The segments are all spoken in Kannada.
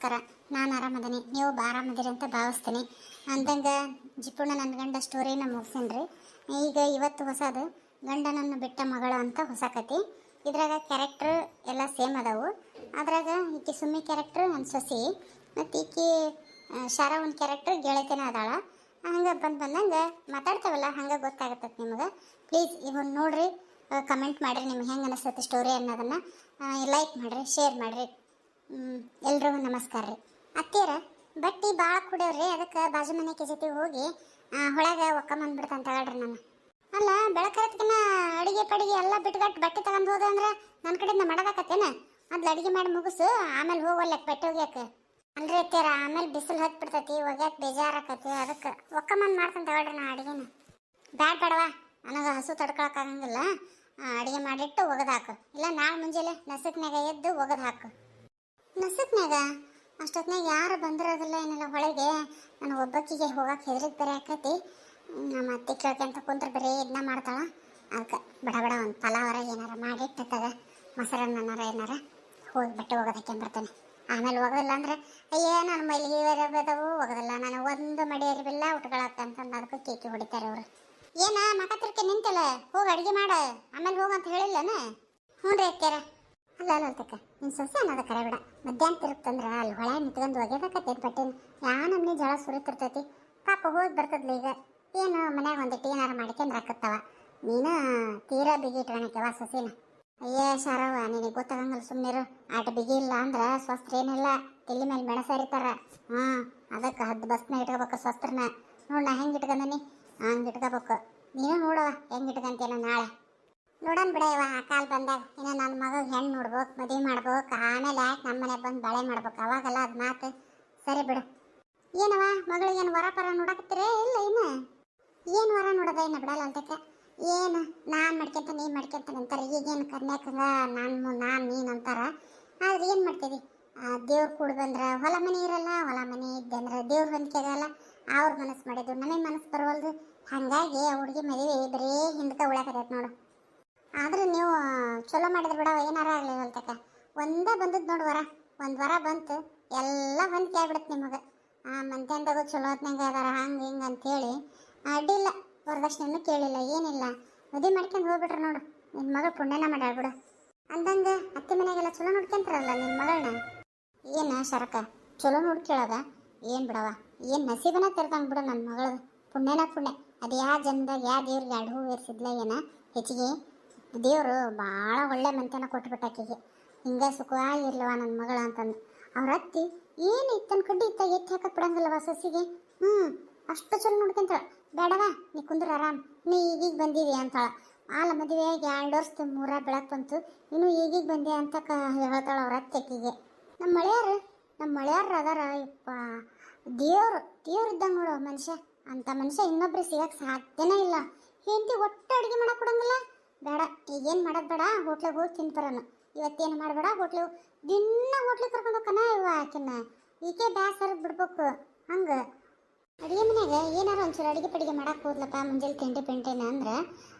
ನಮಸ್ಕಾರ. ನಾನು ಆರಾಮದೀನಿ. ನೀವು ಆರಾಮದಿರಿ ಅಂತ ಭಾವಿಸ್ತೀನಿ. ಅಂದಂಗೆ ಜಿಪುಣ ನನ್ನ ಗಂಡ ಸ್ಟೋರಿನ ಮುಗಿಸಿನ್ರಿ. ಈಗ ಇವತ್ತು ಹೊಸದು ಗಂಡನನ್ನು ಬಿಟ್ಟ ಮಗಳು ಅಂತ ಹೊಸ ಕತೆ ಇದ್ರಾಗ ಕ್ಯಾರೆಕ್ಟ್ರ್ ಎಲ್ಲ ಸೇಮ್ ಅದಾವು. ಅದ್ರಾಗ ಈಕೆ ಸುಮ್ಮಿ ಕ್ಯಾರೆಕ್ಟ್ರ್ ನನ್ನ ಸೊಸಿ. ಮತ್ತು ಈಕೆ ಶಾರ ಒಂದು ಕ್ಯಾರೆಕ್ಟ್ರ್ ಗೆಳತಿನ ಅದಾಳ. ಹಂಗೆ ಬಂದು ಬಂದಂಗೆ ಮಾತಾಡ್ತಾವಲ್ಲ, ಹಂಗೆ ಗೊತ್ತಾಗತ್ತೆ ನಿಮಗೆ. ಪ್ಲೀಸ್ ಇವನ್ ನೋಡ್ರಿ ಕಮೆಂಟ್ ಮಾಡಿರಿ. ನಿಮ್ಗೆ ಹೆಂಗೆ ಅನಿಸ್ತೈತೆ ಸ್ಟೋರಿ ಅನ್ನೋದನ್ನು ಲೈಕ್ ಮಾಡಿರಿ ಶೇರ್ ಮಾಡಿರಿ. ಎಲ್ರಿಗೂ ನಮಸ್ಕಾರ ರೀ. ಅತ್ತೀರ ಬಟ್ಟಿ ಭಾಳ ಕುಡಿಯವ್ರಿ, ಅದಕ್ಕೆ ಬಾಜು ಮನೆ ಜೊತೆ ಹೋಗಿ ಹೊಳಗೆ ಒಕ್ಕಂಬಂದ್ಬಿಡ್ತಾನೆ ಹೇಳ್ರಿ ನಾನು ಅಲ್ಲ ಬೆಳಕರತ್ಕಿನ ಅಡಿಗೆ ಪಡಿಗೆ ಎಲ್ಲ ಬಿಟ್ಗಟ್ಟು ಬಟ್ಟೆ ತಗೊಂಡು ಹೋದ ಅಂದ್ರೆ ನನ್ನ ಕಡೆಯಿಂದ ಮಾಡೋದಾಕತ್ತೇನ ಅದ್ಲ ಅಡಿಗೆ ಮಾಡಿ ಮುಗಿಸು, ಆಮೇಲೆ ಹೋಗಲ್ಲಕ್ಕೆ ಬಟ್ಟೆ ಒಗ್ಯಾಕ ಅಲ್ರಿ ಅತ್ತೀರ ಆಮೇಲೆ ಬಿಸಿಲು ಹತ್ಬಿಡ್ತೈತಿ ಒಗ್ಯಾಕ ಬೇಜಾರಾಕತಿ ಅದಕ್ಕೆ. ಒಕ್ಕಂಬಂದು ಮಾಡ್ತಾನೆ ತಗೊಳ್ರಿ ನಾ ಅಡಿಗೆನ. ಬ್ಯಾಡ್ ಬೇಡವಾ, ನನಗೆ ಹಸು ತಡ್ಕೊಳಕ್ಕಾಗಂಗಿಲ್ಲ ಅಡಿಗೆ ಮಾಡಿಟ್ಟು ಒಗೆದು ಹಾಕು ಇಲ್ಲ, ನಾಳೆ ಮುಂಜಾನೆ ನಸಕ್ನಾಗ ಎದ್ದು ಒಗದು ಹಾಕು ನಸಕ್ನಾಗ ಅಷ್ಟೊತ್ನಾಗ ಯಾರು ಬಂದಿರೋದಿಲ್ಲ ಏನಿಲ್ಲ ಹೊಳಗೆ. ನಾನು ಒಬ್ಬಕ್ಕಿಗೆ ಹೋಗಕ್ಕೆ ಹೆದರಿಗೆ ಬೇರೆ ಆಕೈತಿ. ನಮ್ಮ ಅತ್ತೆ ಕೇಳ್ಕೊಂತ ಕುಂತ್ರೆ ಬರೀ ಇದನ್ನ ಮಾಡ್ತಾಳ. ಅದಕ್ಕೆ ಬಡ ಬಡ ಒಂದು ಪಲಾವರ ಏನಾರ ಮಾಡಿಟ್ಟತ್ತದ ಮೊಸರನ್ನಾರ ಏನಾರ ಹೋಗಿ ಬಟ್ಟೆ ಹೋಗೋದಕ್ಕೆ ಬರ್ತೇನೆ. ಆಮೇಲೆ ಹೋಗೋದಿಲ್ಲ ಅಂದ್ರೆ, ಅಯ್ಯೇ ನನ್ನ ಮೈಲಿ ಬದವು. ಹೋಗೋದಿಲ್ಲ. ನಾನು ಒಂದು ಮಡಿ ಅರಿವಿಲ್ಲ ಉಟ್ಕೊಳಕ್ಕಂತಂದು ಅದಕ್ಕೆ ಕೇಕಿ ಹೊಡಿತಾರೆ ಅವರು. ಏನ ಮಕತ್ರಕ್ಕೆ ನಿಂತಲ್ಲ. ಹೋಗಿ ಅಡಿಗೆ ಮಾಡ. ಆಮೇಲೆ ಹೋಗಂತ ಹೇಳಿಲ್ಲನ? ಹ್ಞೂ ರೀ ಅಕ್ಕ್ಯಾರ. ಅಲ್ಲ ಅಂತಕ್ಕ ನಿನ್ನ ಸೊಸೆ ಅನ್ನೋದು ಕರೆ ಬಿಡ. ಮಧ್ಯಾಹ್ನ ತಿರುಗ್ತಂದ್ರ ಅಲ್ಲಿ ಹೊಳೆ ನಿಂತ್ಕೊಂಡು ಒಗೆದಕತ್ತೈತಿ ಬಟ್ಟೆನ ಯಾ ನಮ್ಮನೆ ಜಳ ಸುರಿತಿರ್ತೈತಿ? ಪಾಪ ಹೋಗಿ ಬರ್ತದ್ಲ ಈಗ. ಏನು ಮನ್ಯಾಗ ಒಂದಿಟ್ಟು ಏನಾರ ಮಾಡ್ಕೊಂಡು ಹಾಕತ್ತವ ನೀನು ತೀರಾ ಬಿಗಿ ಇಟ್ಕೊಳಕ್ಕೆವ ಸೊಸಿನ. ಅಯ್ಯೇ ಶಾರವ್ವ ನಿನಗೆ ಗೊತ್ತಾಗಂಗಲ್ಲ ಸುಮ್ಮನಿರು ಆಟ ಬಿಗಿ ಇಲ್ಲ ಅಂದ್ರೆ ಸ್ವಸ್ತ್ರ ಏನಿಲ್ಲ. ತಲೆ ಮೇಲೆ ಮೆಣಸ ಹರಿತಾರ ಹ್ಞೂ, ಅದಕ್ಕೆ ಹದ್ದು ಬಸ್ನ ಇಟ್ಕೋಬೇಕು ಸ್ವಸ್ತ್ರನ. ನೋಡು ಹೆಂಗೆ ಇಟ್ಕೊಂಡನಿ? ಹಂಗೆ ಇಟ್ಕೋಬೇಕು. ನೀನು ನೋಡವ ಹೆಂಗೆ ಇಟ್ಕೊಂತೇನೋ ನಾಳೆ. ನೋಡೋಣ ಬಿಡ ಇವ, ಆ ಕಾಲ ಬಂದಾಗ. ಇನ್ನು ನನ್ನ ಮಗ ಹೆಣ್ಣು ನೋಡ್ಬೇಕು, ಮದುವೆ ಮಾಡ್ಬೇಕು. ಆಮೇಲೆ ಯಾಕೆ ನಮ್ಮ ಮನೆಗೆ ಬಂದು ಬಳೆ ಮಾಡ್ಬೇಕು. ಅವಾಗೆಲ್ಲ ಅದು ಮಾತು. ಸರಿ ಬಿಡು. ಏನವ ಏನು ವರ ಪರ ನೋಡಕತ್ತೀರೇ? ಇಲ್ಲ ಏನು ಏನು ವರ ನೋಡೋದ ಏನು ಬಿಡಲ್ಲ ಅಂತಕ್ಕೆ ಏನು, ನಾನು ಮಾಡ್ಕೊಂತ ನೀನು ಮಾಡ್ಕೊಂತ ಅಂತಾರೆ ಈಗೇನು ಕನ್ಯಾಕಂಗ ನಾನು ನಾನು ನೀನು ಅಂತಾರ. ಆದ್ರೆ ಏನು ಮಾಡ್ತೀವಿ? ದೇವ್ರು ಕೂಡ ಬಂದ್ರೆ ಹೊಲ ಮನೆ ಇರಲ್ಲ, ಹೊಲ ಮನೆ ಇದ್ದಂದ್ರೆ ದೇವ್ರ ಹೊಂದ್ಕೆಗಲ್ಲ ಅವ್ರ ಮನಸ್ಸು ಮಾಡಿದ್ದು, ನಮಗೆ ಮನಸ್ಸು ಬರವಲ್ದು. ಹಾಗಾಗಿ ಹುಡುಗಿ ಮದುವೆ ಬರೀ ಹಿಂದಕ್ಕೆ ಉಳಕತೈತೆ ನೋಡು. ಆದ್ರೆ ನೀವು ಚಲೋ ಮಾಡಿದ್ರೆ ಬಿಡವ, ಏನಾರ ಆಗಲಿ ಅಂತಕ ಒಂದೇ ಬಂದದ್ದು ನೋಡಿ ವರ. ಒಂದು ವರ ಬಂತು, ಎಲ್ಲ ಹೊಂದ್ಕೆ ಆಗ್ಬಿಡುತ್ತೆ ನಿಮಗೆ. ಆ ಮಂತ್ಯಂದಾಗ ಚಲೋ ಹೊತ್ನಾಗ ಅದಾರ, ಹಂಗೆ ಹಿಂಗೆ ಅಂತೇಳಿ. ಅಡ್ಡಿಲ್ಲ ವರದಕ್ಷಿಣೆನೂ ಕೇಳಿಲ್ಲ, ಏನಿಲ್ಲ. ಮದುವೆ ಮಾಡ್ಕೊಂಡು ಹೋಗ್ಬಿಟ್ರೆ ನೋಡು. ನಿನ್ನ ಮಗಳು ಪುಣ್ಯನ ಮಾಡ್ಯಾಳ್ಬಿಡು ಅಂದಂಗೆ ಅತ್ತೆ ಮನೆಗೆಲ್ಲ ಚಲೋ ನೋಡ್ಕೊಂತಾರಲ್ಲ ನಿನ್ನ ಮಗಳನ್ನ ಏನ ಶರಕ? ಚಲೋ ನೋಡ್ಕೇಳದ ಏನು ಬಿಡವ? ಏನು ನಸೀಬನ ತೆರೆದಂಗೆ ಬಿಡು ನನ್ನ ಮಗಳದು ಪುಣ್ಯನ ಪುಣ್ಯ. ಅದು ಯಾವ ಜನದಾಗ ಯಾವ ದೇವ್ರಿಗೆ ಎರಡು ಹೂ ಏನ? ಹೆಚ್ಚಿಗೆ ದೇವರು ಭಾಳ ಒಳ್ಳೆ ಮಂತ್ಯನ ಕೊಟ್ಬಿಟ್ಟ ಆಕೆಗೆ ಹಿಂಗೆ ಸುಖವಾಗಿ ಇರ್ಲವ ನನ್ನ ಮಗಳ ಅಂತಂದು. ಅವ್ರ ಅತ್ತಿ, ಏನು ಇತ್ತನ ಕಡ್ಡಿ ಇತ್ತ, ಎತ್ತಿ ಹಾಕಕ್ಕೆ ಬಿಡಂಗಿಲ್ಲವ ಸಸಿಗೆ? ಹ್ಞೂ ಅಷ್ಟು ಚಲೋ ನೋಡ್ಕೊಂತಾಳ. ಬೇಡವ ನೀ ಕುಂದ್ರ ಆರಾಮ್. ನೀ ಈಗೀಗ ಬಂದೀವಿ ಅಂತಾಳ. ಆಲ ಮದುವೆಯಾಗಿ ಎರಡು ವರ್ಷದ ಮೂರ ಬೆಳಕು ಬಂತು. ಇನ್ನು ಈಗೀಗ ಬಂದೆ ಅಂತ ಕ, ಹೇಳ್ತಾಳ ಅವ್ರ ಅತ್ತೆಕ್ಕಿಗೆ ನಮ್ಮ ಮಳೆಯಾರು ನಮ್ಮ ಮಳೆಯಾರ ಅದಾರ. ಯಪ್ಪ, ದೇವ್ರು ದೇವ್ರು ಇದ್ದಂಗೆ ನೋಡು ಮನುಷ್ಯ. ಅಂತ ಮನುಷ್ಯ ಇನ್ನೊಬ್ರು ಸಿಗಕ್ಕೆ ಸಾಧ್ಯನೇ ಇಲ್ಲ. ಹೆಂಡತಿ ಒಟ್ಟು ಅಡುಗೆ ಮಾಡಕ್ಕೆ ಕೊಡಂಗಿಲ್ಲ. ಬೇಡ ಈಗೇನು ಮಾಡೋದು ಬೇಡ, ಹೋಟ್ಲಿಗೆ ಹೋಗಿ ತಿಂತಾರನು ಇವತ್ತೇನು ಮಾಡಬೇಡ ಹೋಟ್ಲಿಗೆ ದಿನ ಹೋಟ್ಲಿಗೆ ಕರ್ಕೊಂಡು ಹೋಗ್ಕನ ಇವ ಆಕಿನ ಈಕೆ ಬ್ಯಾಸರ ಬಿಡ್ಬೇಕು, ಹಂಗೆ. ಅಡುಗೆ ಮನ್ಯಾಗ ಏನಾರ ಒಂಚೂರು ಅಡುಗೆ ಪಡಿಗೆ ಮಾಡೋಕೆ ಹೋದ್ಲಪ್ಪ ಮುಂಜಾನೆ ತಿಂಡಿ ಪಿಂಡಿನ ಅಂದ್ರೆ,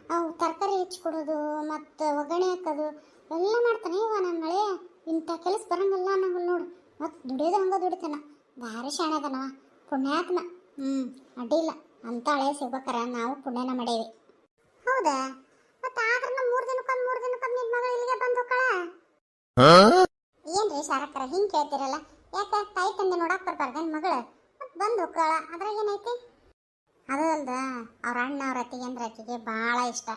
ಅವು ತರಕಾರಿ ಹೆಚ್ಚಿಕೊಡೋದು ಮತ್ತು ಒಗ್ಗರಣೆ ಹಾಕೋದು, ಎಲ್ಲ ಮಾಡ್ತಾನೆ ಇವ ನನ್ನ ಮಳೆ. ಇಂಥ ಕೆಲಸ ಬರಂಗಿಲ್ಲ ಅನ್ನಂಗಿಲ್ಲ ನೋಡು. ಮತ್ತು ದುಡಿಯೋದು ಹಂಗೆ ದುಡಿತಾನ. ಭಾರಿ ಶಾಣೆದನವ ಪುಣ್ಯಾತ್ಮ. ಹ್ಞೂ ಅಡ್ಡಿಲ್ಲ ಅಂತ ಹಳೆ ಸಿಗ್ಬೇಕಾರ ನಾವು ಪುಣ್ಯನ ಮಾಡೇವಿ. ಹೌದಾ? ಮತ್ತೆ ಆದ್ರೂ ಮೂರು ದಿನಕ್ಕೊಮ್ಮೆ ಮೂರು ದಿನಕ್ಕೊಮ್ಮೆ ನಿನ್ನ ಮಗಳು ಇಲ್ಲಿಗೆ ಬಂದು ಕಳ ಏನ್ರಿ ಶಾರಕ್ಕರ ಹಿಂಗೆ ಕೇಳ್ತಿರಲ್ಲ? ಯಾಕೆ ತಾಯಿ ತಂದೆ ನೋಡಕ್ ಬರ್ಬಾರ್ದು ನನ್ನ ಮಗಳು? ಮತ್ತೆ ಬಂದು ಕಳ ಅದ್ರಾಗ ಏನೈತಿ? ಅದು ಅಲ್ದ ಅವ್ರ ಅಣ್ಣ ಅವ್ರ ಅತ್ತಿಗೆ ಅಂದ್ರೆ ಆಕೆಗೆ ಭಾಳ ಇಷ್ಟ.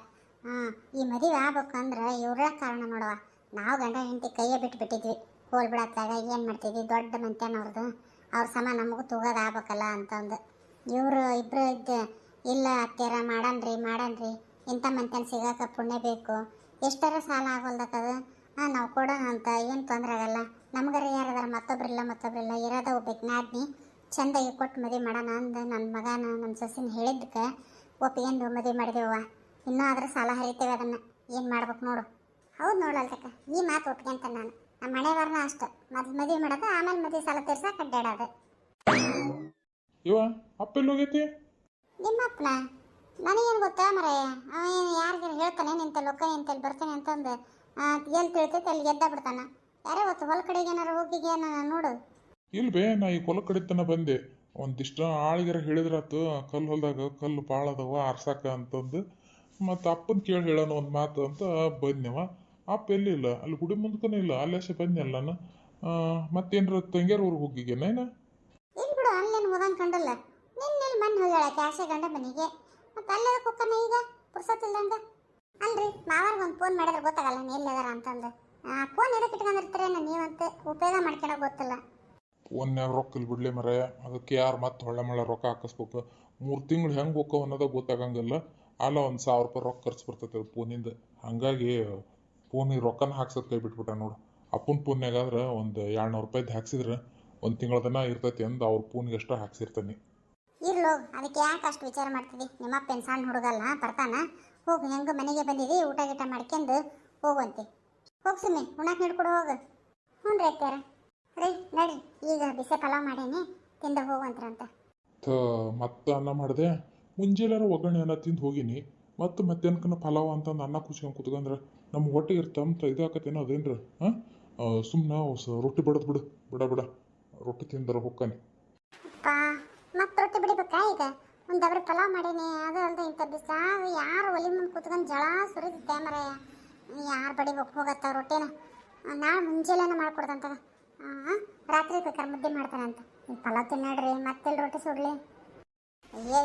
ಹಾಂ ಈ ಮದುವೆ ಆಗ್ಬೇಕಂದ್ರೆ ಇವ್ರ ಕಾರಣ ನೋಡವ. ನಾವು ಗಂಡ ಹೆಂಡತಿ ಕೈಯೇ ಬಿಟ್ಟು ಬಿಟ್ಟಿದ್ವಿ ಹೋಲ್ ಬಿಡತ್ತಾಗ ಏನು ಮಾಡ್ತಿದ್ವಿ ದೊಡ್ಡ ಮಂತ್ಯಾನವ್ರದ್ದು ಅವ್ರ ಸಮ ನಮಗೂ ತಗೋದು ಆಗ್ಬೇಕಲ್ಲ ಅಂತಂದು. ಇವರು ಇಬ್ಬರು ಇದ್ದ ಇಲ್ಲ ಅತ್ತೆರ ಮಾಡನ್ರಿ ಮಾಡನ್ರಿ. ಇಂಥ ಮಂತ್ಯಾನ ಸಿಗಾಕ ಪುಣ್ಯ ಬೇಕು. ಎಷ್ಟರ ಸಾಲ ಆಗೋಲ್ದಕ್ಕದು ಹಾಂ ನಾವು ಕೊಡೋಣ ಅಂತ. ಏನು ತೊಂದರೆ ಆಗಲ್ಲ. ನಮ್ಗಾರ ಯಾರದಾರ ಮತ್ತೊಬ್ರಿಲ್ಲ ಮತ್ತೊಬ್ರಿಲ್ಲ ಇರೋದ ಒಬ್ಬಕ್ಕೆ ನಾದ್ನಿ ಚಂದಾಗಿ ಕೊಟ್ಟು ಮದುವೆ ಮಾಡೋಣ ಅಂದ ನನ್ನ ಮಗನ ನನ್ನ ಸೊಸಿನ ಹೇಳಿದ್ದಕ್ಕೆ ಒಪ್ಪಿಗೆಂದು ಮದುವೆ ಮಾಡಿದೆವ್ವ ಇನ್ನೂ ಆದ್ರೆ ಸಾಲ ಹರಿತೇವೆ ಅದನ್ನು. ಏನು ಮಾಡ್ಬೇಕು ನೋಡು. ಹೌದು ನೋಡಲ್ತಕ್ಕ ಈ ಮಾತು ಒಪ್ಕೊಂತ ನಾನು. ನಮ್ಮ ಮನೆಯವ್ರನ್ನ ಅಷ್ಟೆ. ಮೊದಲು ಮದುವೆ ಮಾಡೋದು ಆಮೇಲೆ ಮದುವೆ ಸಾಲ ತೀರ್ಸಕ್ಕೆ ಅಡ್ಡಾಡೋದು. ಇವ ಅಪ್ಪ ನಿಮ್ಮ ಅಪ್ಪನ ನನಗೇನು ಗೊತ್ತಾ ಮರೆ? ಏನು ಯಾರಿಗಾರು ಹೇಳ್ತಾನೆ ನಿಂತ ಲೊಕ್ಕ ನಿಂತಲ್ಲಿ ಬರ್ತಾನೆ ಅಂತಂದು. ಎಲ್ಲಿ ತಿಳ್ತೈತೆ ಅಲ್ಲಿ ಗೆದ್ದ ಬಿಡ್ತಾನ. ಯಾರೇ ಗೊತ್ತು ಹೊಲ ಕಡೆಗೆ ಏನಾರು ಹೋಗಿಗೆ ನೋಡು. ಇಲ್ಲ ಬೇ ನಾ ಈ ಕೊಲ ಕಡೆ ತನ ಬಂದೆ. ಒಂದಿಷ್ಟ ಆಳಿಗರ ಹೇಳಿದ್ರಾತು ಕಲ್ಲು ಹೊಲ್ದಾಗ ಕಲ್ಲು ಭಾಳ ಅದಾವ ಆರ್ಸಾಕ ಅಂತಂದು. ಮತ್ತು ಅಪ್ಪನ ಕೇಳಿ ಹೇಳೋಣ ಒಂದು ಮಾತು ಅಂತ ಬಂದ್ನವ ಅಪ್ಪ ಎಲ್ಲಿಲ್ಲ ಅಲ್ಲಿ ಗುಡಿ ಮುಂದಕ್ಕೂ ಇಲ್ಲ ಅಲ್ಲೇಸೆ ಬಂದ್ನಲ್ಲ ನಾನು. ಮತ್ತೇನ್ರ ತಂಗ್ಯಾರ ಊರಿಗೆ ಹೋಗಿಗೇನೇನ ಇಲ್ಲಿ ಬಿಡು ಅಲ್ಲೇನು ಹೋದಂಗೆ ಕಂಡಲ್ಲ. ನಿನ್ನೆಲ್ಲಿ ಮಣ್ಣು ಹೋಗ್ಯಾಳ ಕ್ಯಾಶೆ ಗಂಡ ಮನೆಗೆ. ಮತ್ತೆ ಅಲ್ಲೇ ಕುಕ್ಕನ ಈಗ ಪುರ್ಸತ್ತಿಲ್ದಂಗ ಅಲ್ರಿ ಮಾವಾರ್ಗೆ ಒಂದು ಫೋನ್ ಮಾಡಿದ್ರೆ ಗೊತ್ತಾಗಲ್ಲ ಎಲ್ಲಿದಾರ ಅಂತಂದು. ಫೋನ್ ಎದಕ್ಕೆ ಇಟ್ಕೊಂಡಿರ್ತೀರೇನ ನೀವಂತೆ ಉಪಯೋಗ ಮಾಡ್ಕೊಳಕ್ ಗೊತ್ತಿಲ್ಲ. ಫೋನ್ಯಾಗ ರೊಕ್ಕ ಇಲ್ಲಿ ಬಿಡ್ಲಿ ಮರ ಅದಕ್ಕೆ ಯಾರು ಮತ್ತೆ ಹೊಳ್ಳೆ ಮಳೆ ರೊಕ್ಕ ಹಾಕಿಸ್ಬೇಕು? ಮೂರು ತಿಂಗಳು ಹೆಂಗೆ ಹೋಕ್ಕವ ಅನ್ನೋದ ಗೊತ್ತಾಗಂಗಿಲ್ಲ. ಅಲ್ಲ ಒಂದು ಸಾವಿರ ರೂಪಾಯಿ ರೊಕ್ಕ ಖರ್ಚು ಬರ್ತೈತೆ ಅದು ಫೋನಿಂದ ಹಾಗಾಗಿ ಫೋನಿಗೆ ರೊಕ್ಕನ ಹಾಕ್ಸೋದು ಕೈ ಬಿಟ್ಬಿಟ್ಟೆ ನೋಡು. ಅಪ್ಪನ ಫೋನ್ಯಾಗಾದ್ರೆ ಒಂದು ಏಳ್ನೂರು ರೂಪಾಯ್ದು ಹಾಕ್ಸಿದ್ರೆ ಒಂದು ತಿಂಗಳದನ್ನ ಇರ್ತೈತಿ ಅಂದು ಅವ್ರ ಫೋನ್ಗೆ ಎಷ್ಟೋ ಹಾಕ್ಸಿರ್ತಾನೆ. ಇರ್ಲೋ, ಅದಕ್ಕೆ ಯಾಕೆ ಅಷ್ಟು ವಿಚಾರ ಮಾಡ್ತೀವಿ ನಿಮ್ಮಪ್ಪನ ಸಣ್ಣ ಹುಡುಗಲ್ಲ, ಬರ್ತಾನ? ಹೋಗು, ಹೆಂಗ ಮನೆಗೆ ಬಂದಿದಿ, ಊಟ ಗೀಟ ಮಾಡ್ಕೊಂಡು ಹೋಗುವಂತೆ. ಹೋಗಿ ಸುಮ್ಮನೆ ಉಣಕ್ಕೆ ನೀಡ್ಕೊಡು ಹೋಗು. ಹ್ಞೂ ರೀ ಅತ್ಯಾರ ರೀ, ನಡಿ, ಈಗ ಬಿಸಿ ಪಲಾವ್ ಮಾಡೀನಿ, ತಿಂದ ಹೋಗುವಂತ್ರಂತ ಮತ್ತೆ ಅನ್ನ ಮಾಡಿದೆ? ಮುಂಜಾನೆ ಒಗ್ಗರಣೆ ಅನ್ನ ತಿಂದು ಹೋಗಿನಿ. ಮತ್ತು ಮಧ್ಯಾಹ್ನಕ್ಕನ ಪಲಾವ್ ಅಂತಂದು ಅನ್ನ ಕುಚ್ಕೊಂಡು ಕುತ್ಕೊಂಡ್ರೆ ನಮ್ಮ ಹೊಟ್ಟೆ ಇರ್ತಂತ ಇದಾಕತ್ತೇನೋ ಅದೇನ್ರಿ? ಹಾಂ? ಸುಮ್ಮನೆ ರೊಟ್ಟಿ ಬಡದ್ ಬಿಡು, ಬಿಡ ಬಿಡ. ರೊಟ್ಟಿ ತಿಂದ್ರೆ ಹೊಕ್ಕನೆ. ರೊಟ್ಟಿ ಬಿಡಿಬೇಕಾ ಈಗ? ಒಂದು ಡಬ್ರಿ ಪಲಾವ್ ಮಾಡೀನಿ. ಅದು ಅಲ್ದೆ ಇಂಥ ಬಿಸ ಯಾರು ಒಲಿ ಮುಂದೆ ಕೂತ್ಕೊಂಡು ಜಳ ಸುರಿದಿದ್ದೆ ಮರ. ಯಾರು ಬಡಿಬೇಕು ಹೋಗತ್ತ ರೊಟ್ಟಿನ? ನಾಳೆ ಮುಂಜಾನೆನೇ ಮಾಡ್ಕೊಡ್ದಂತ. ರಾತ್ರಿ ಬೇಕಾದ್ರೆ ಮುದ್ದೆ ಮಾಡ್ತಾರಂತ ಈ ಪಲಾವ್ ತಿನ್ನಾಡ್ರಿ ಮತ್ತೆಲ್ಲಿ ರೊಟ್ಟಿ ಸುಡ್ಲಿ? ಏ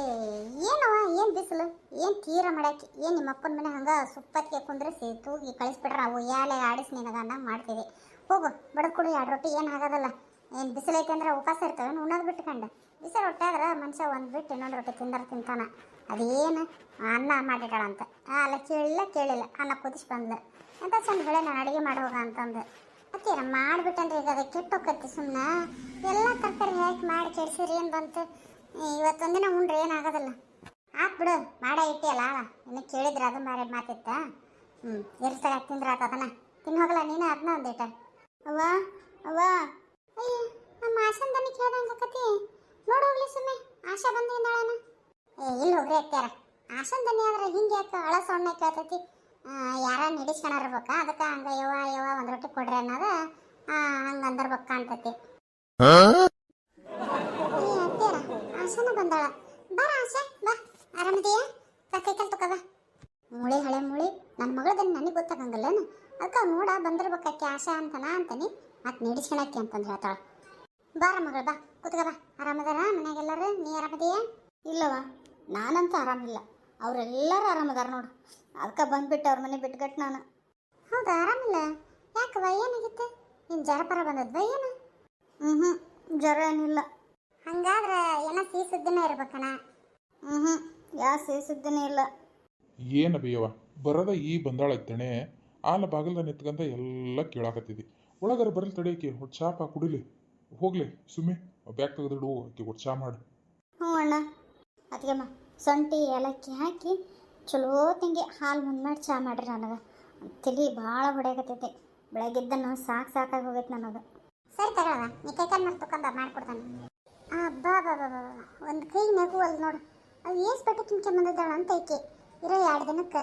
ಏನವ ಏನು ಬಿಸಿಲು ಏನು ತೀರ ಮಾಡಕ್ಕೆ ಏನು ನಿಮ್ಮ ಅಪ್ಪನ ಮನೆ ಹಂಗೆ ಸುಪ್ಪತ್ತಿಗೆ ಕುಂದ್ರಿಸಿ ತೂಗಿ ಕಳಿಸ್ಬಿಟ್ರೆ ಅವು ಯಾಲೆ ಆಡಿಸಿ ನಿನಗೆ ಅನ್ನಂಗೆ ಮಾಡ್ತೀವಿ ಹೋಗು ಬಡದ್ ಕೊಡು ಎರಡು ರೊಟ್ಟಿ ಏನು ಆಗೋದಲ್ಲ ಏನು ಬಿಸಿಲು ಐತೆ ಅಂದ್ರೆ ಉಪವಾಸ ಇರ್ತವೆ ಉಣ್ಣೋದು ಬಿಟ್ಕೊಂಡು ಬಿಸಿ ರೊಟ್ಟಿ ಆದ್ರೆ ಮನುಷ್ಯ ಒಂದು ಬಿಟ್ಟು ಇನ್ನೊಂದು ರೊಟ್ಟಿ ತಿಂದ್ರೆ ತಿಂತಾನೆ. ಅದೇನು ಅನ್ನ ಮಾಡಿಟ್ಟಾಳಂತ ಅಲ್ಲ ಕೇಳಿಲ್ಲ ಕೇಳಿಲ್ಲ. ಅನ್ನ ಕುದಿಸಿ ಬಂದ್ಲು ಅಂತ ಚಂದ ಬೆಳೆ ನಾನು ಅಡುಗೆ ಮಾಡುವಾಗ ಅಂತಂದು. ಅಂತಂದು ಅತ್ತೀರ ಮಾಡಿಬಿಟ್ಟಂದ್ರೆ ಈಗ ಅದಕ್ಕೆ ಹೋಗತ್ತೆ ಸುಮ್ಮನೆ ಎಲ್ಲ ತರಕಾರಿ ಹಾಕಿ ಮಾಡಿ ಕೆಡಿಸಿದ್ರೆ ಏನು ಬಂತು ಇವತ್ತೊಂದಿನ ಉಂಡ್ರೆ ಏನಾಗೋದಿಲ್ಲ ಹಾಕ್ಬಿಡು ಬಿಡು, ಮಾಡ ಇಟ್ಟಿಯಲ್ಲ ಇನ್ನು ಕೇಳಿದ್ರೆ ಅದು ಮಾರಿ ಮಾತಿತ್ತ. ಹ್ಞೂ ಇರ್ತಾಗ ತಿಂದ್ರೆ ಆತ ಅದನ್ನ. ತಿನ್ ಹೋಗಲ್ಲ ನೀನು ಅದನ್ನ ಒಂದಿಟ ಅವ್ವ ಅವ್ವ. ಅಯ್ಯ, ನಮ್ಮ ಆಶನ್ ದನಿ ಕೇಳ್ದಂಗೆ ಆಕತಿ ನೋಡೋಗ್ಲಿ ಸುಮ್ಮನೆ ಆಶಾ ಬಂದಿಂದಾಳನ ಏ ಇಲ್ಲಿ ಹೋಗ್ರಿ ಅತ್ಯಾರ ಆಶನ್ ದನಿ ಆದ್ರೆ ಹಿಂಗೆ ಯಾಕೆ ಅಳ ಸೊಣ್ಣ ಕೇಳ್ತೈತಿ? ಯಾರ ನಿಡಿಸ್ಕೊಂಡಿರ್ಬೇಕ ಅದಕ್ಕೆ ಹಂಗ ಯವ ಯವ ಒಂದು ರೊಟ್ಟಿ ಕೊಡ್ರಿ ಅನ್ನೋದು ಹಂಗ ಅಂದಿರ್ಬೇಕು ಕಾಣ್ತೈತಿ ಏ ಅತ್ಯಾರ ಆಶಾನ ಬಂದಾಳ. ಬಾರ ಆಶಾ ಬಾ. ಆರಾಮದೀಯ? ಕೈ ಕಲ್ ತಗೋ ಬಾ. ಮುಳಿ ಹಳೆ ಮುಳಿ ನನ್ನ ಮಗಳದನ್ನ ನನಗೆ ಗೊತ್ತಾಗಂಗಿಲ್ಲನ? ಅದಕ್ಕೆ ನೋಡ ಬಂದಿರ್ಬೇಕಾಕಿ ಆಶಾ ಅಂತನಾ ಅಂತಾನೆ. ಮತ್ತೆ ನಿಡಿಸ್ಕೊಳಕ್ಕೆ ಅಂತಂದು ಹೇಳ್ತಾಳ. ಬಾರ ಮಗಳು ಬಾ. ಕೂತ್ಕ ಬಾ. ಆರಾಮದಾರ? ಮನೆಯಾಗೆಲ್ಲರೂ? ನೀ ಆರಾಮದೀಯ? ಇಲ್ಲವ ನಾನಂತೂ ಆರಾಮಿಲ್ಲ. ಅವರೆಲ್ಲರೂ ಆರಾಮದಾರ ನೋಡು. ಅದಕ್ಕೆ ಬಂದ್ಬಿಟ್ಟು ಅವ್ರ ಮನೆ ಬಿಟ್ಗಟ್ಟು ನಾನು. ಹೌದಾ? ಆರಾಮಿಲ್ಲ? ಯಾಕವ ಏನಾಗಿತ್ತು? ಜ್ವರ ಪರ ಬಂದದ್ವ ಏನು? ಹ್ಞೂ ಹ್ಞೂ ಜ್ವರ ಏನಿಲ್ಲ. ಹಂಗಾದ್ರೆ ಏನೋ ಸಿಹಿ ಸುದ್ದಿನೇ ಇರ್ಬೇಕಣ? ಹ್ಞೂ ಹ್ಞೂ ಯಾ ಸುದ್ದಿನೇ ಇಲ್ಲ. ಏನು ಬಿಯವ ಬರದ ಈ ಬಂದಾಳತ್ತಣೆ ಆಲ ಬಾಗಿಲ್ದ ನಿಂತ್ಕಂತ ಎಲ್ಲ ಕೇಳಾಕತ್ತಿದ್ದಿ ಒಳಗಾರ ಬರಲಿ ತಡಿಯಕ್ಕೆ ಚಾಪ ಕುಡಿಲಿ. ಹೋಗ್ಲಿ ಸುಮ್ಮಿ. ಬ್ಯಾಗ್ ತೆಗೆದಿಡು ಆಕಿ ಕೊಟ್ಟು ಚಾ ಮಾಡು. ಹ್ಞೂ ಅಣ್ಣ. ಅದಕ್ಕೆಮ್ಮ ಸೊಂಟಿ ಏಲಕ್ಕಿ ಹಾಕಿ ಚಲೋ ತಿಂಗೆ ಹಾಲು ಮುಂದೆ ಮಾಡಿ ಚಾ ಮಾಡ್ರಿ ನನಗೆ. ತಲೆ ಭಾಳ ಹೊಡೆಯಕತ್ತೈತಿ ಬೆಳಗ್ಗೆದ್ದನ್ನು ಸಾಕು ಸಾಕಾಗಿ ಹೋಗೈತೆ ನನಗೆ. ಸರಿ ತಗೊಳವ ನೀ ಕೈ ಕಾಲು ಮಾಡಿ ತಕೊಂಬ ಮಾಡ್ಕೊಡ್ತಾನೆ. ಅಬ್ಬಾ ಬಾ ಬಾ ಬಾ ಬಾ ಒಂದು ಕೈ ನಗು ಅಲ್ಲಿ ನೋಡು. ಅದು ಏಸ್ ಬಟ್ಟೆ ತುಂಬ್ಕೊಂಬಂದಿದ್ದಾಳ ಅಂತ ಐಕೆ ಇರೋ ಎರಡು ದಿನಕ್ಕೆ.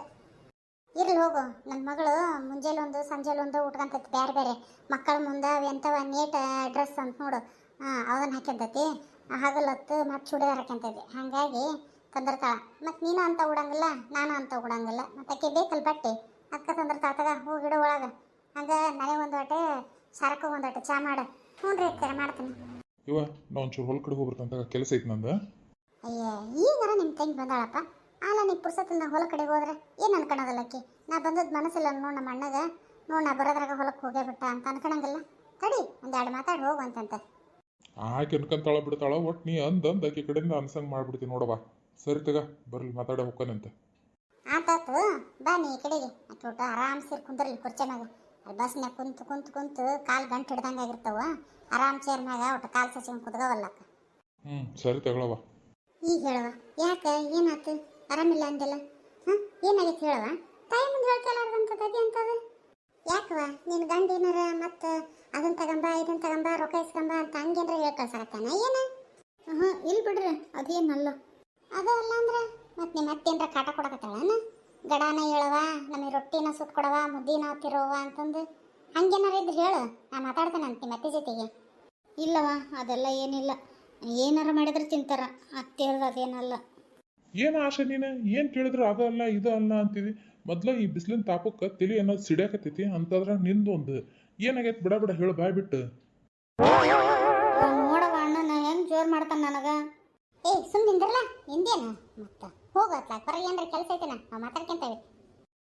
ಇರ್ಲಿ ಹೋಗು ನನ್ನ ಮಗಳು ಮುಂಜಾನೆ ಒಂದು ಸಂಜೆಲಿ ಒಂದು ಉಟ್ಕೊಂತೈತಿ ಬೇರೆ ಬೇರೆ ಮಕ್ಕಳ ಮುಂದೆ ಅವು ಎಂಥವ ನೀಟ್ ಡ್ರೆಸ್ ಅಂತ ನೋಡು. ಹಾಂ ಅವನ್ನ ಹಾಕ್ಯಂತೈತಿ. ಹಗಲತ್ತು ಮತ್ತು ಚೂಡಿದಾರ್ ಹಾಕ್ಯಂತತಿ. ಹಾಗಾಗಿ ತಂದಿರ್ತಾಳ. ಮತ್ತು ನೀನು ಅಂತ ಉಡಂಗಿಲ್ಲ ನಾನು ಅಂತ ಉಡಂಗಿಲ್ಲ. ಮತ್ತು ಅಕ್ಕಿ ಬೇಕಲ್ಲ ಬಟ್ಟೆ. ಅದಕ್ಕೆ ತಂದಿರ್ತಾಳ ತಗ ಗಿಡ ಒಳಗೆ. ಹಂಗೆ ನನಗೆ ಒಂದು ಹೊಟ್ಟೆ ಸರಕು ಒಂದು ಹೊಟ್ಟೆ ಚಾ ಮಾಡು. ಹ್ಞೂ ರೀ ಅತ್ತೆರ ಮಾಡ್ತೀನಿ. ಇವ ನಾ ಒಂಚೂರು ಹೊಲ ಕಡೆ ಹೋಗ್ಬೇಕಂತ ಕೆಲಸ ಐತಿ ನಂದು. ಅಯ್ಯ ಈಗಾರ ನಿಮ್ಮ ತಂಗಿ ಬಂದಾಳಪ್ಪ. ಆಲ ನೀ ಪುರ್ಸತ್ತಿಂದ ಹೊಲ ಕಡೆ ಹೋದ್ರೆ ಏನು ಅನ್ಕೊಳೋದಿಲ್ಲ ಆಕಿ ನಾ ಬಂದದ್ದು ಮನಸ್ಸಿಲ್ಲ ನೋಡಿ ನಮ್ಮ ಅಣ್ಣಗೆ ನೋಡಿ ನಾ ಬರೋದ್ರಾಗ ಹೊಲಕ್ಕೆ ಹೋಗೇ ಬಿಟ್ಟ ಅಂತ ಅನ್ಕೊಳಂಗಿಲ್ಲ ತಡಿ ಒಂದೆರಡು ಮಾತಾಡಿ ಹೋಗು ಅಂತಂತೆ. ಆಕೆ ಅನ್ಕಂತಾಳ ಬಿಡ್ತಾಳ ಒಟ್ ನೀ ಅಂದಂದು ಆಕೆ ಕಡೆಯಿಂದ ಅನ್ಸಂಗ್ ಮಾಡ್ಬಿಡ್ತೀನಿ ನೋಡವ್ವ ಸರಿ ತಗ ಬರ್ಲಿ ಮಾತಾಡ ಹೋಗ್ಕನಂತೆ ಆತಾತು ಬಾ ನೀ ಈ ಕಡೆಗೆ. ಆಕೆ ಆರಾಮ್ ಸೇರಿ ಕುಂದ್ರಲಿ ಕುರ್ಚೆ ಮ್ಯಾಗ. ಅಲ್ಲಿ ಬಸ್ನ್ಯಾಗ ಕುಂತು ಕುಂತು ಕುಂತು ಕಾಲು ಗಂಟು ಹಿಡ್ದಂಗೆ ಆಗಿರ್ತಾವ. ಆರಾಮ್ ಚೇರ್ ಮ್ಯಾಗ ಒಟ್ಟು ಕಾಲು ಸಚಿನ್ ಕುತ್ಕೋವಲ್ಲಕ್ಕ ಹ್ಞೂ ಸರಿ ತಗೊಳವ ಈಗ ಹೇಳವ ಯಾಕೆ ಏನಾತು? ಆರಾಮಿಲ್ಲ ಅಂದಿಲ್ಲ? ಹಾಂ ಏನಾಗೈತೆ ಹೇಳವ ತಾಯಿ ಮುಂದೆ ಹೇಳ್ತಲಾರ್ದಂಥದ್ದು ಅದೇ ಅಂತದ ಯಾಕವ ನಿನ್ನ ಗಂಡ ಏನಾರ ಮತ್ತೆ ಅದನ್ನ ತಗೊಂಬ ಇದನ್ನ ತಗೊಂಬ ರೊಕ್ಕ ಇಸ್ಕೊಂಬ ಅಂತ ಹಂಗೇನ್ರ ಹೇಳಿ ಕಳ್ಸಕತ್ತಾನ ಏನ? ಹ್ಞೂ ಇಲ್ಲಿ ಬಿಡ್ರಿ ಅದೇನಲ್ಲ ಅದು ಅಲ್ಲ ಅಂದ್ರೆ ಮತ್ತೆ ನಿಮ್ಮ ಅತ್ತೇನ್ರ ಕಾಟ ಕೊಡಕತ್ತಾಳನ ಗಡಾನ ಹೇಳವ ನಮಗೆ ರೊಟ್ಟಿನ ಸುಟ್ಕೊಡವ ಮುದ್ದಿನ ತಿರೋವ ಅಂತಂದು. ಹಂಗೇನಾರ ಇದ್ರೆ ಹೇಳು ನಾ ಮಾತಾಡ್ತೇನೆ ಅಂತ ನಿಮ್ಮ ಅತ್ತೆ ಜೊತೆಗೆ. ಇಲ್ಲವ ಅದೆಲ್ಲ ಏನಿಲ್ಲ. ಏನಾರ ಮಾಡಿದ್ರೆ ತಿಂತಾರ ಅತ್ತೆ ಹೇಳ್ದು ಅದೇನಲ್ಲ ಏನು ಆಶೆ ನೀನು? ಏನು ಕೇಳಿದ್ರು ಅದು ಅಲ್ಲ ಇದು ಅಲ್ಲ ಅಂತೀವಿ. ಮೊದ್ಲ ಈ ಬಿಸಿಲಿನ ತಾಪಕ್ಕೆ ತಿಳಿ ಅನ್ನೋದು ಸಿಡಿಯಾಕತ್ತೈತಿ ಅಂತಂದ್ರೆ ನಿಂದು ಒಂದು ಏನಾಗೈತೆ ಬಿಡ ಬಿಡ ಹೇಳು ಬಾಯ್ ಬಿಟ್ಟು. ನೋಡವ ಅಣ್ಣನ ಹೆಂಗ್ ಜೋರ್ ಮಾಡ್ತಾನ ನನಗ? ಏ ಸುಮ್ ನಿಂದ್ರಲ್ಲ ನಿಂದೇನ? ಮತ್ತ ಹೋಗತ್ಲ ಬರ ಏನ್ರ ಕೆಲಸ ಐತೆನ? ನಾವು ಮಾತಾಡ್ಕೊಂತೇವೆ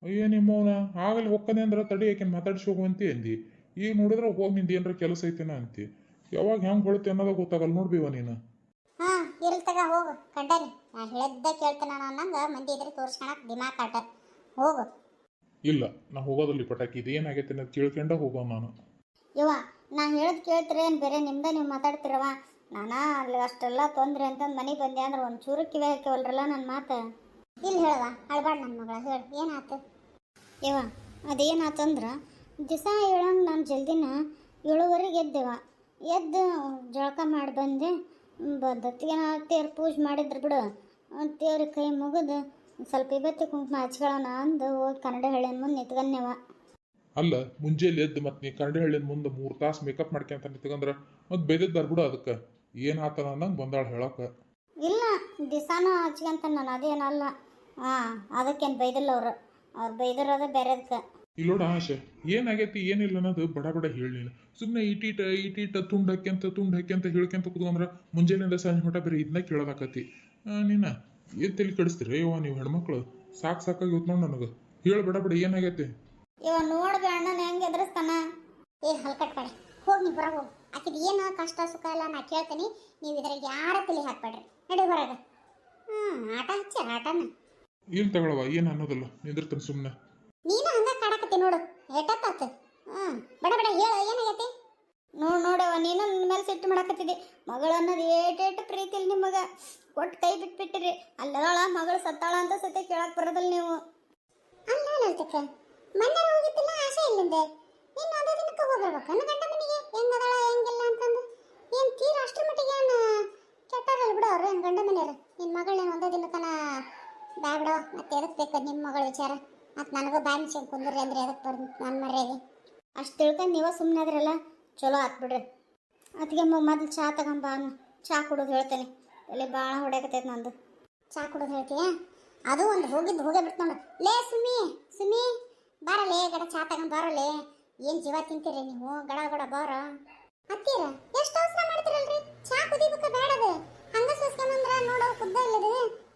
ಅಯ್ಯೋ ನಿಮ್ಮವನ ಆಗಲಿ ಹೊಕ್ಕನೆ ಅಂದ್ರ ತಡಿ ಯಾಕೆ ಮಾತಾಡ್ಸಿ ಹೋಗುವಂತೆ ಅಂದಿ. ಈಗ ನೋಡಿದ್ರೆ ಹೋಗಿ ನಿಂದ ಏನ್ರ ಕೆಲಸ ಐತೆನ ಅಂತಿ. ಯಾವಾಗ ಹೆಂಗ್ ಹೊಳುತ್ತೆ ಅನ್ನೋದ ಗೊತ್ತಾಗಲ್ಲ ನೋಡ್ಬಿವ ನೀನು. ಹಾ ಇರ್ಲಿ ತಗ ಹೋಗು ಕಂಡನಿ. ನಾ ಹೇಳ್ದ ಕೇಳ್ತಾನ ಅನ್ನಂಗ ಮಂದಿ ಇದ್ರೆ ತೋರ್ಸ್ಕೊಳಕ್ ದಿಮಾಕ್ ಆಟ ಹೋಗು. ಇಲ್ಲ, ನಾ ಹೋಗೋದಲ್ಲಿ ಪಟಾಕಿ ಇದು, ಏನಾಗೈತೆ ಅನ್ನೋದು ಕೇಳ್ಕೊಂಡ ಹೋಗೋ ನಾನು. ಯವ್ವ, ನಾ ಹೇಳದ್ ಕೇಳ್ತೀರ ಏನು ಬೇರೆ, ನಿಮ್ದ ನೀವು ಮಾತಾಡ್ತಿರವ ನಾನಾ ಅಲ್ಲಿ ಅಷ್ಟೆಲ್ಲ ತೊಂದ್ರೆ ಅಂತ ಮನೆಗೆ ಬಂದೆ ಅಂದ್ರೆ ಒಂದು ಚೂರು ಕಿವಿ ಹಾಕಿವಲ್ರಲ್ಲ ನನ್ನ ಮಾತು? ಇಲ್ಲಿ ಹೇಳವ ಅಳ್ಬಾಡ್ ನನ್ನ ಮಗಳ, ಹೇಳಿ, ಏನಾತು? ಯವ್ವ ಅದೇನಾತಂದ್ರೆ ದಿವಸ ಹೇಳಂಗೆ ನಾನು ಜಲ್ದಿನ ಏಳುವರೆಗೆ ಎದ್ದೆವ. ಎದ್ದು ಜಳಕ ಮಾಡಿ ಬಂದೆ ಬದ್ದತ್ತಿಗೆ ತೇರು ಪೂಜೆ ಮಾಡಿದ್ರು ಬಿಡು, ತೇರು ಕೈ ಮುಗಿದು ಸ್ವಲ್ಪ ಇವತ್ತು ಕುಂಕುಮ ಹಚ್ಕೊಳ್ಳೋಣ ಅಂದು ಹೋಗಿ ಕನ್ನಡ ಹೇಳಿನ ಮುಂದೆ ನಿಂತ್ಕೊಂಡೆವ. ಅಲ್ಲ ಮುಂಜಾನೆ ಎದ್ದು ಮತ್ತೆ ನೀ ಕನ್ನಡ ಹಳ್ಳಿನ ಮುಂದೆ ಮೂರು ತಾಸು ಮೇಕಪ್ ಮಾಡ್ಕೊಂತ ನಿಂತ್ಕೊಂಡ್ರೆ ಮತ್ತೆ ಬೇದಿದ್ದಾರ ಬಿಡು ಅದಕ್ಕೆ. ಏನು ಆತನ ಅನ್ನಂಗೆ ಬಂದಾಳ ಹೇಳಕ್ಕೆ ಇಲ್ಲ ದಿಸಾನ ಹಚ್ಕೊಂತ ನಾನು ಅದೇನಲ್ಲ. ಹಾಂ ಅದಕ್ಕೇನು ಬೈದಿಲ್ಲ ಅವರು. ಅವ್ರು ಬೈದಿರೋದು ಬೇರೆದಕ್ಕೆ ಇಲ್ಲೋಡ ಆಶೆ ಏನಾಗೈತಿ ಏನಿಲ್ಲ ಅನ್ನೋದು ಬಡ ಬಡ ಹೇಳಿ ನೀನು. ಸುಮ್ಮನೆ ಇಟ್ ಇಟ ತುಂಡು ಹಾಕ್ಯಂತ ತುಂಡು ಹಾಕ್ಯಂತ ಹೇಳ್ಕೊಂತ ಕುತ್ಕೊಂಡ್ರೆ ಮುಂಜಾನೆಯಿಂದ ಸಂಜೆ ಮಟ್ಟ ಬೇರೆ ಇದನ್ನ ಕೇಳೋದಾಕತಿ. ನೀನ? ಏನು ತಲೆ ಕೆಡಿಸ್ತೀರಿ? ಅಯ್ಯೋ ನೀವು ಹೆಣ್ಮಕ್ಳು ಸಾಕು ಸಾಕಾಗಿ ಇವತ್ತು ನೋಡಿ ನನಗೆ. ಹೇಳು ಬಿಡ ಬಡ ಏನಾಗೈತಿ? ಇವ ನೋಡ್ಬಿ ಅಣ್ಣನ ಹೆಂಗೆ ಎದುರಿಸ್ತಾನ? ಏ ಹಲ್ಕಟ್ ಬೇಡ. ಹೋಗಿ ನೀವು ಹೊರಗೆ ಹೋಗು. ಆಕಿದ ಏನು ಕಷ್ಟ ಸುಖ ಇಲ್ಲ ನಾ ಕೇಳ್ತೀನಿ. ನೀವು ಇದ್ರಾಗ ಯಾರ ತಲೆ ಹಾಕ್ಬೇಡ್ರಿ. ನಡಿ ಹೊರಗೆ. ಹ್ಞೂ ಆಟ ಹಚ್ಚಿ ಆಟನ? ಏನು ತಗೊಳವ ಏನು ಅನ್ನೋದಿಲ್ಲ ನಿಂದಿರ್ತಾನೆ ಸುಮ್ಮನೆ ನೀನು ಹಂಗ ಕಾಡಕತ್ತಿ ನೋಡು. ಏಟತ್ತಾತು? ಹ್ಞೂ ಬಡ ಬಡ ಹೇಳು ಏನಾಗೈತಿ? ನೋಡ್ ನೋಡವ ನೀನು ನನ್ನ ಮೇಲೆ ಸಿಟ್ಟು ಮಾಡಕತ್ತಿದಿ. ಮಗಳು ಅನ್ನೋದು ಏಟೇಟು ಪ್ರೀತಿಲಿ ನಿಮಗೆ. ಕೊಟ್ಟು ಕೈ ಬಿಟ್ಬಿಟ್ಟಿರಿ. ಅಲ್ಲದಾಳ ಮಗಳು ಸತ್ತಾಳ ಅಂತ ಸತ್ಯ ಕೇಳಕ್ ಬರೋದಿಲ್ಲ ನೀವು. ಅಲ್ಲ ನಲ್ತಕ್ಕ ಮೊನ್ನೆ ಹೋಗಿದ್ದಿಲ್ಲ ಆಸೆ ಇಲ್ಲಿಂದೆ ಇನ್ನು ಅದೇ ದಿನಕ್ಕೆ ಹೋಗ್ಬೇಕು ನನ್ನ ಗಂಡ ಮನೆಗೆ? ಹೆಂಗದಳ ಹೆಂಗಿಲ್ಲ ಅಂತಂದು? ಏನು ತೀರ ಅಷ್ಟ್ರ ಮಟ್ಟಿಗೆ ಏನು ಕೆಟ್ಟಾರಲ್ಲ ಬಿಡು ಅವ್ರು ಏನು ಗಂಡ ಮನೆಯವ್ರು? ನಿನ್ನ ಮಗಳನ್ನ ಒಂದೇ ದಿನಕ್ಕನ ಬ್ಯಾಡ ಮತ್ತೆ ಎದಕ್ಕೆ ಬೇಕು ನಿಮ್ಮ ಮಗಳ ವಿಚಾರ? ಮತ್ತು ನನಗೂ ಬ್ಯಾನ್ ಮುಚ್ಕೊಂಡು ಕುಂದ್ರಿ ಅಂದ್ರೆ ಎದಕ್ಕೆ ಬರ್ದು ನನ್ನ ಮರ್ಯಾದೆ? ಅಷ್ಟು ತಿಳ್ಕೊಂಡು ನೀವ ಸುಮ್ಮನೆ ಅದ್ರಲ್ಲ ಚಲೋ ಆತ್ ಬಿಡ್ರಿ. ಅದಕ್ಕೆ ಮೊದಲು ಚಾ ತಗೊಂಬ ಅನ್ನ. ಚಾ ಕುಡೋದು ಹೇಳ್ತೇನೆ. ಅಲ್ಲಿ ಭಾಳ ಹೊಡ್ಯಾಕತ್ತೈತೆ ನಂದು. ಚಾ ಕುಡಿದು ಹೇಳ್ತೀಯಾ? ಅದು ಒಂದು ಹೋಗಿದ್ದು ಹೋಗೇ ಬಿಡ್ತು ನೋಡು. ಲೇ ಸುಮಿ ಸುಮಿ, ಬಾರಲೇ, ಗಡ ಚಾ ತಗೊಂಡ್ ಬಾರಲೇ. ಏನು ಜೀವ ತಿಂತೀರಿ ನೀವು? ಗಡ ಗಡ, ಬಾರ. ಅತ್ತೀರ, ಎಷ್ಟು ಅವಸರ ಮಾಡ್ತೀರಲ್ರಿ? ಚಾ ಕುದಿಬೇಕ ಬೇಡದು ಹಂಗ ಸೋಸ್ಕೊಂಬಂದ್ರ ನೋಡೋ ಕುದ್ದ ಇಲ್ಲದ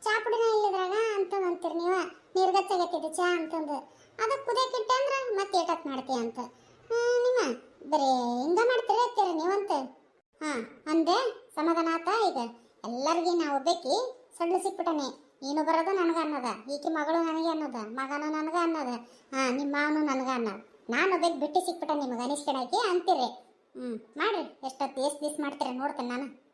ಚಾ ಪುಡಿನ ಇಲ್ಲದ್ರಾಗ ಅಂತಂದ್ ಅಂತೀರಿ ನೀವ. ನಿರ್ಗಚ್ಚಾಗತ್ತಿದ್ದು ಚಾ ಅಂತಂದು. ಅದಕ್ಕೆ ಕುದಿಯಕ್ಕಿಟ್ಟೆ ಅಂದ್ರ ಮತ್ತೆ ಏಟತ್ ಮಾಡ್ತೀಯ ಅಂತ. ನಿಮ್ಮ ಬರೀ, ಹಿಂಗ ಮಾಡ್ತೀರಿ ಅತ್ತೀರ ನೀವಂತ? ಹಾ, ಅಂದೆ, ಸಮಾಧಾನ ಆತ ಈಗ. ಎಲ್ಲರಿಗೂ ನಾ ಒಬ್ಬಾಕಿ? ಸಣ್ಣ ಸಿಕ್ಬಿಟ್ಟನೆ. ನೀನು ಬರೋದು ನನಗೆ ಅನ್ನೋದ. ಈಕೆ ಮಗಳು ನನಗೆ ಅನ್ನೋದ. ಮಗನು ನನಗೆ ಅನ್ನೋದ. ಹಾಂ ನಿಮ್ಮ ಮಾವನು ನನಗೆ ಅನ್ನೋದು ನಾನು ಒಬ್ಬಾಕಿ ಬಿಟ್ಟು ಸಿಕ್ಬಿಟ್ಟೆ ನಿಮಗೆ ಅನಿಸ್ಕೊಳಕ್ಕೆ ಅಂತೀರಿ. ಹ್ಞೂ ಮಾಡಿರಿ. ಎಷ್ಟೊತ್ತು ಎಷ್ಟು ದಿವ್ಸ ಮಾಡ್ತೀರ ನೋಡ್ತೇನೆ ನಾನು.